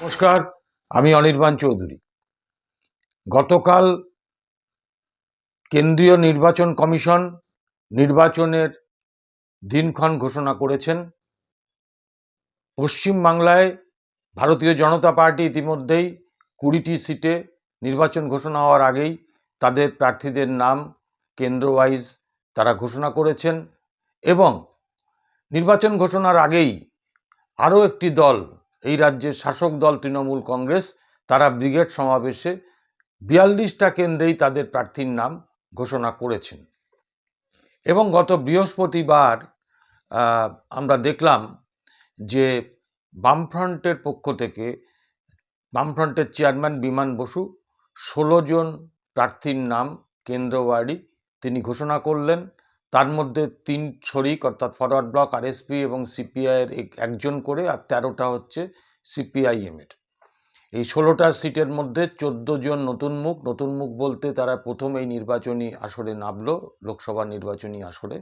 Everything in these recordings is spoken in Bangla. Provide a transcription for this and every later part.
নমস্কার, আমি অনির্বাণ চৌধুরী। গতকাল কেন্দ্রীয় নির্বাচন কমিশন নির্বাচনের দিনক্ষণ ঘোষণা করেছেন। পশ্চিমবাংলায় ভারতীয় জনতা পার্টি ইতিমধ্যেই কুড়িটি সিটে নির্বাচন ঘোষণা হওয়ার আগেই তাদের প্রার্থীদের নাম কেন্দ্র ওয়াইজ তারা ঘোষণা করেছেন এবং নির্বাচন ঘোষণার আগেই আরও একটি দল এই রাজ্যের শাসক দল, তৃণমূল কংগ্রেস, তারা ব্রিগেড সমাবেশে বিয়াল্লিশটা কেন্দ্রেই তাদের প্রার্থীর নাম ঘোষণা করেছেন। এবং গত বৃহস্পতিবার আমরা দেখলাম যে বামফ্রন্টের পক্ষ থেকে, বামফ্রন্টের চেয়ারম্যান বিমান বসু ষোলো জন প্রার্থীর নাম কেন্দ্রওয়ারি তিনি ঘোষণা করলেন। তার মধ্যে তিন শরিক, অর্থাৎ ফরওয়ার্ড ব্লক আরএসপি এবং সিপিআইয়ের একজন করে আর তেরোটা হচ্ছে সিপিআইএমের এই ষোলোটা সিটের মধ্যে চোদ্দ জন নতুন মুখ নতুন মুখ বলতে তারা প্রথম এই নির্বাচনী আসরে নামলো, লোকসভা নির্বাচনী আসরে।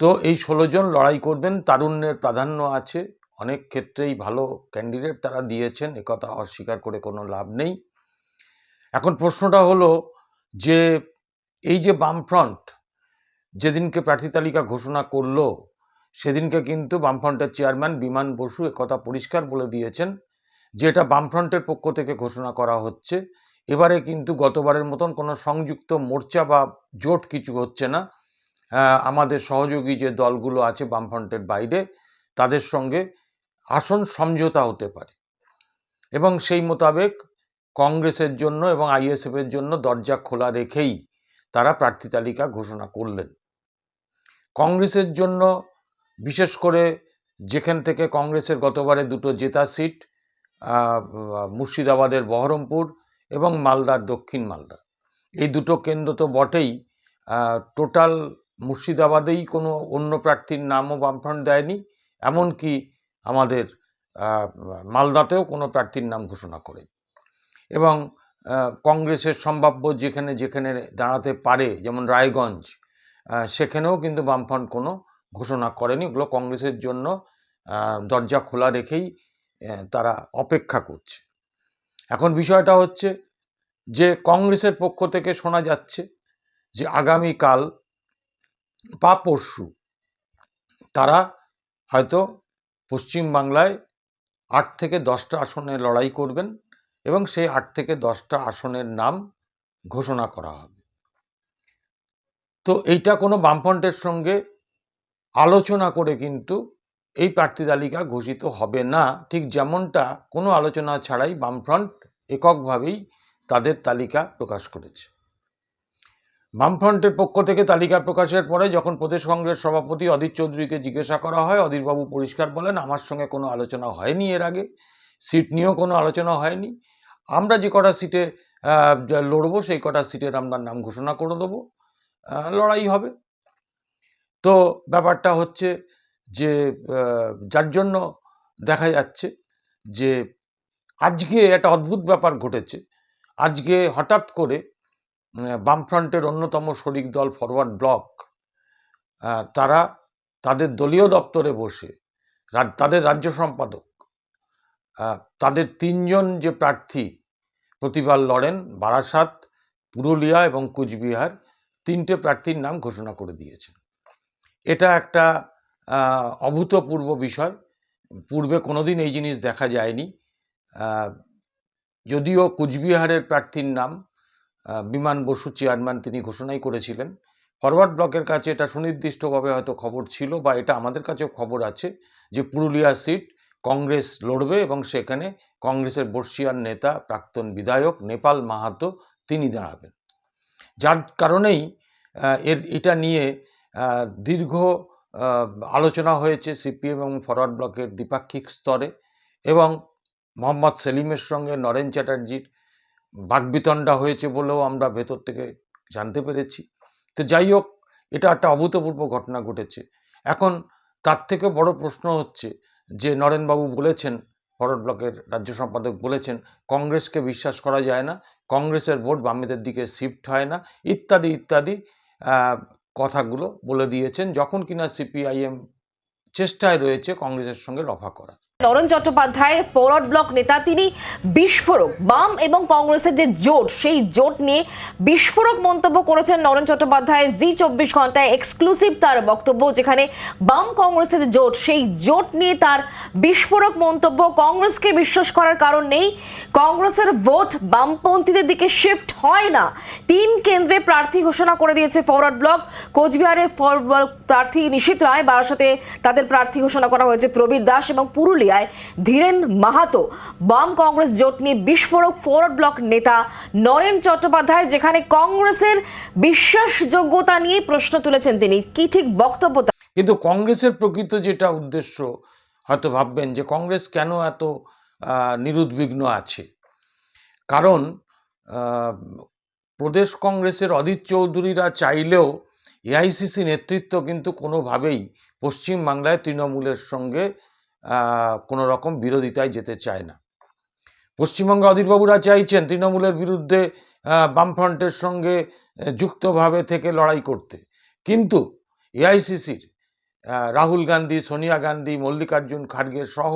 তো এই ষোলো জন লড়াই করবেন, তারুণ্যের প্রাধান্য আছে, অনেক ক্ষেত্রেই ভালো ক্যান্ডিডেট তারা দিয়েছেন একথা অস্বীকার করে কোনো লাভ নেই। এখন প্রশ্নটা হলো যে, এই যে বামফ্রন্ট যেদিনকে প্রার্থী তালিকা ঘোষণা করল, সেদিনকে কিন্তু বামফ্রন্টের চেয়ারম্যান বিমান বসু একথা পরিষ্কার বলে দিয়েছেন যে এটা বামফ্রন্টের পক্ষ থেকে ঘোষণা করা হচ্ছে। এবারে কিন্তু গতবারের মতন কোনো সংযুক্ত মোর্চা বা জোট কিছু হচ্ছে না। আমাদের সহযোগী যে দলগুলো আছে বামফ্রন্টের বাইরে, তাদের সঙ্গে আসন সমঝোতা হতে পারে। এবং সেই মোতাবেক কংগ্রেসের জন্য এবং আইএসএফের জন্য দরজা খোলা রেখেই তারা প্রার্থী তালিকা ঘোষণা করলেন। কংগ্রেসের জন্য, বিশেষ করে যেখান থেকে কংগ্রেসের গতবারে দুটো জেতা সিট মুর্শিদাবাদের বহরমপুর এবং মালদার দক্ষিণ মালদা। এই দুটো কেন্দ্র তো বটেই টোটাল মুর্শিদাবাদেই কোনো অন্য প্রার্থীর নামও বামফ্রন্ট দেয়নি, এমনকি আমাদের মালদাতেও কোনো প্রার্থীর নাম ঘোষণা করে এবং কংগ্রেসের সম্ভাব্য যেখানে যেখানে দাঁড়াতে পারে, যেমন রায়গঞ্জ সেখানেও কিন্তু বামফ্রন্ট কোনো ঘোষণা করেনি। ওগুলো কংগ্রেসের জন্য দরজা খোলা রেখেই তারা অপেক্ষা করছে। এখন বিষয়টা হচ্ছে যে, কংগ্রেসের পক্ষ থেকে শোনা যাচ্ছে যে, আগামীকাল বা পরশু তারা হয়তো পশ্চিমবাংলায় আট থেকে দশটা আসনে লড়াই করবেন এবং সেই আট থেকে দশটা আসনের নাম ঘোষণা করা হবে। তো এইটা কোনো বামফ্রন্টের সঙ্গে আলোচনা করে কিন্তু এই প্রার্থী তালিকা ঘোষিত হবে না। ঠিক যেমনটা কোনো আলোচনা ছাড়াই বামফ্রন্ট এককভাবেই তাদের তালিকা প্রকাশ করেছে। বামফ্রন্টের পক্ষ থেকে তালিকা প্রকাশের পরে যখন প্রদেশ কংগ্রেস সভাপতি অধীর চৌধুরীকে জিজ্ঞাসা করা হয় অধীরবাবু পরিষ্কার বলেন, আমার সঙ্গে কোনো আলোচনা হয়নি এর আগে। সিট নিয়েও কোনো আলোচনা হয়নি। আমরা যে কটা সিটে লড়বো সেই কটা সিটের আমরা নাম ঘোষণা করে দেবো। লড়াই হবে। তো ব্যাপারটা হচ্ছে যে যার জন্য দেখা যাচ্ছে যে, আজকে একটা অদ্ভুত ব্যাপার ঘটেছে। আজকে হঠাৎ করে বামফ্রন্টের অন্যতম শরিক দল ফরওয়ার্ড ব্লক তারা তাদের দলীয় দপ্তরে বসে তাদের রাজ্য সম্পাদক তাদের তিনজন যে প্রার্থী, প্রতিবার লড়েন বারাসাত, পুরুলিয়া এবং কুচবিহার তিনটে প্রার্থীর নাম ঘোষণা করে দিয়েছেন। এটা একটা অভূতপূর্ব বিষয়। পূর্বে কোনোদিন এই জিনিস দেখা যায়নি। যদিও কুচবিহারের প্রার্থীর নাম বিমান বসু চেয়ারম্যান তিনি ঘোষণাই করেছিলেন। ফরওয়ার্ড ব্লকের কাছে এটা সুনির্দিষ্টভাবে হয়তো খবর ছিল বা এটা আমাদের কাছেও খবর আছে যে পুরুলিয়া সিট কংগ্রেস লড়বে এবং সেখানে কংগ্রেসের বর্ষিয়ান নেতা, প্রাক্তন বিধায়ক, নেপাল মাহাতো তিনি দাঁড়াবেন। যার কারণেই এর, এটা নিয়ে দীর্ঘ আলোচনা হয়েছে সিপিএম এবং ফরওয়ার্ড ব্লকের দ্বিপাক্ষিক স্তরে এবং মোহাম্মদ সেলিমের সঙ্গে নরেন চ্যাটার্জির বাকবিতণ্ডা হয়েছে বলেও আমরা ভেতর থেকে জানতে পেরেছি। তো যাই হোক, এটা একটা অভূতপূর্ব ঘটনা ঘটেছে। এখন তার থেকে বড় প্রশ্ন হচ্ছে যে নরেনবাবু বলেছেন, ফরওয়ার্ড ব্লকের রাজ্য সম্পাদক বলেছেন, কংগ্রেসকে বিশ্বাস করা যায় না, কংগ্রেসের ভোট বামেদের দিকে শিফট হয় না, ইত্যাদি ইত্যাদি। কথাগুলো বলে দিয়েছেন যখন কিনা সিপিআইএম চেষ্টায় রয়েছে কংগ্রেসের সঙ্গে রফা করা নরেন চট্টোপাধ্যায় ফরওয়ার্ড ব্লক নেতা, তিনি বিস্ফোরক, বাম এবং কংগ্রেসের যে জোট, সেই জোট নিয়ে বিস্ফোরক মন্তব্য করেছেন নরেন চট্টোপাধ্যায়। জি চব্বিশ ঘন্টায় এক্সক্লুসিভ তার বক্তব্য, যেখানে বাম কংগ্রেসের জোট, সেই জোট নিয়ে তার বিস্ফোরক মন্তব্য কংগ্রেসকে বিশ্বাস করার কারণ নেই। কংগ্রেসের ভোট বামপন্থীদের দিকে শিফট হয় না। তিন কেন্দ্রে প্রার্থী ঘোষণা করে দিয়েছে ফরওয়ার্ড ব্লক কোচবিহারে ফরওয়ার্ড প্রার্থী নিশীত রায়, বারাসাতে তাদের প্রার্থী ঘোষণা করা হয়েছে প্রবীর দাস এবং পুরুলিয়ায় ধীরেন মাহাতো। বাম কংগ্রেস জোট নিয়ে বিস্ফোরক ফরওয়ার্ড ব্লক নেতা নরেন চট্টোপাধ্যায়, যেখানে কংগ্রেসের বিশ্বাসযোগ্যতা নিয়ে প্রশ্ন তুলেছেন তিনি। কি ঠিক বক্তব্য কিন্তু কংগ্রেসের প্রকৃত যেটা উদ্দেশ্য, হয়তো ভাববেন যে কংগ্রেস কেন এত নিরুদ্বিগ্ন আছে। কারণ প্রদেশ কংগ্রেসের অধীর চৌধুরীরা চাইলেও এআইসিসি নেতৃত্ব কিন্তু কোনোভাবেই পশ্চিমবাংলায় তৃণমূলের সঙ্গে কোনো রকম বিরোধিতায় যেতে চায় না। পশ্চিমবঙ্গে অধীরবাবুরা চাইছেন তৃণমূলের বিরুদ্ধে বামফ্রন্টের সঙ্গে যুক্তভাবে থেকে লড়াই করতে। কিন্তু এআইসিসির রাহুল গান্ধী, সোনিয়া গান্ধী, মল্লিকার্জুন খাড়গে সহ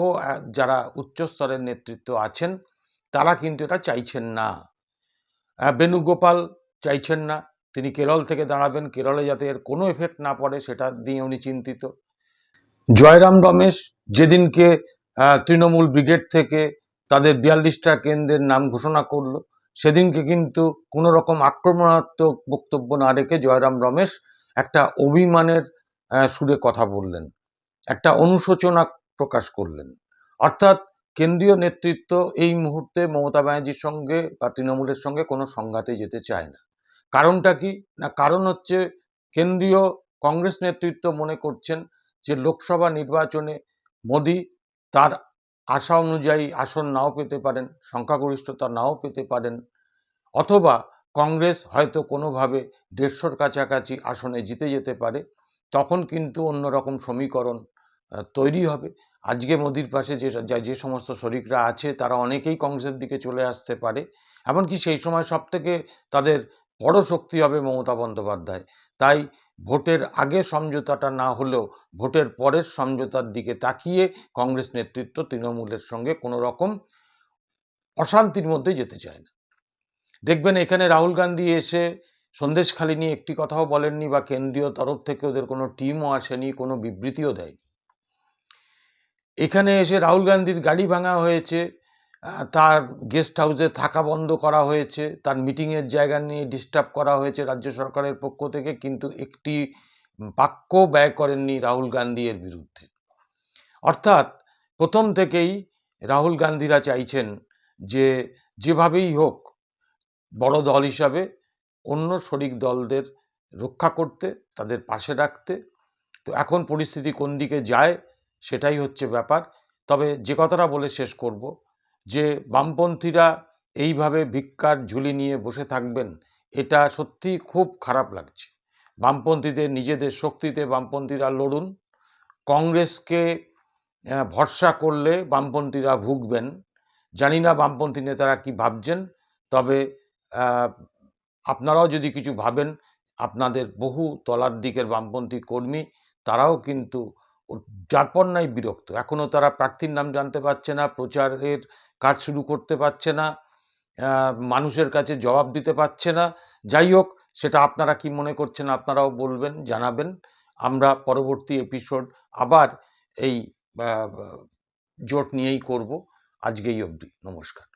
যারা উচ্চস্তরের নেতৃত্ব আছেন, তারা কিন্তু এটা চাইছেন না। বেণুগোপাল চাইছেন না। তিনি কেরল থেকে দাঁড়াবেন। কেরলে যাতে এর কোনো এফেক্ট না পড়ে, সেটা নিয়ে উনি চিন্তিত। জয়রাম রমেশ যেদিনকে তৃণমূল ব্রিগেড থেকে তাদের বিয়াল্লিশটা কেন্দ্রের নাম ঘোষণা করল, সেদিনকে কিন্তু কোনো রকম আক্রমণাত্মক বক্তব্য না রেখে জয়রাম রমেশ একটা অভিমানের সুরে কথা বললেন। একটা অনুশোচনা প্রকাশ করলেন। অর্থাৎ কেন্দ্রীয় নেতৃত্ব এই মুহূর্তে মমতা ব্যানার্জির সঙ্গে বা তৃণমূলের সঙ্গে কোনো সংঘাতে যেতে চায় না। কারণটা কি? না, কারণ হচ্ছে কেন্দ্রীয় কংগ্রেস নেতৃত্ব মনে করছেন যে লোকসভা নির্বাচনে মোদি তার আশা অনুযায়ী আসন নাও পেতে পারেন, সংখ্যাগরিষ্ঠতা নাও পেতে পারেন, অথবা কংগ্রেস হয়তো কোনোভাবে দেড়শোর কাছাকাছি আসনে জিতে যেতে পারে। তখন কিন্তু অন্যরকম সমীকরণ তৈরি হবে। আজকে মোদির পাশে যে, যা- সমস্ত শরিকরা আছে, তারা অনেকেই কংগ্রেসের দিকে চলে আসতে পারে। এমনকি সেই সময় সব থেকে তাদের বড় শক্তি হবে মমতা বন্দ্যোপাধ্যায়। তাই ভোটের আগে সমঝোতাটা না হলেও ভোটের পরের সমঝোতার দিকে তাকিয়ে কংগ্রেস নেতৃত্ব তৃণমূলের সঙ্গে কোনো রকম অশান্তির মধ্যে যেতে চায় না। দেখবেন এখানে রাহুল গান্ধী এসে সন্দেশখালি নিয়ে একটি কথাও বলেননি বা কেন্দ্রীয় তরফ থেকে ওদের কোনো টিমও আসেনি, কোনো বিবৃতিও দেয়নি। এখানে এসে রাহুল গান্ধীর গাড়ি ভাঙা হয়েছে তার গেস্ট হাউসে থাকা বন্ধ করা হয়েছে, তার মিটিংয়ের জায়গা নিয়ে ডিস্টার্ব করা হয়েছে রাজ্য সরকারের পক্ষ থেকে, কিন্তু একটি বাক্য ব্যয় করেননি রাহুল গান্ধী এর বিরুদ্ধে। অর্থাৎ প্রথম থেকেই রাহুল গান্ধীরা চাইছেন যে যেভাবেই হোক বড় দল হিসাবে অন্য শরিক দলদের রক্ষা করতে, তাদের পাশে রাখতে। তো এখন পরিস্থিতি কোন দিকে যায় সেটাই হচ্ছে ব্যাপার। তবে যে কথাটা বলে শেষ করব, যে বামপন্থীরা এইভাবে ভিক্ষার ঝুলি নিয়ে বসে থাকবেন, এটা সত্যি খুব খারাপ লাগছে। বামপন্থীদের নিজেদের শক্তিতে বামপন্থীরা লড়ুন। কংগ্রেসকে ভরসা করলে বামপন্থীরা ভুগবেন। জানি না বামপন্থী নেতারা কি ভাবছেন, তবে আপনারাও যদি কিছু ভাবেন, আপনাদের বহু তলার দিকের বামপন্থী কর্মী, তারাও কিন্তু যারপর বিরক্ত। এখনও তারা প্রার্থীর নাম জানতে পারছে না, প্রচারের কাজ শুরু করতে পারছে না মানুষের কাছে জবাব দিতে পারছে না। যাই হোক, সেটা আপনারা কি মনে করছেন আপনারাও বলবেন, জানাবেন। আমরা পরবর্তী এপিসোড আবার এই জোট নিয়েই করব। আজকেই অবধি। নমস্কার।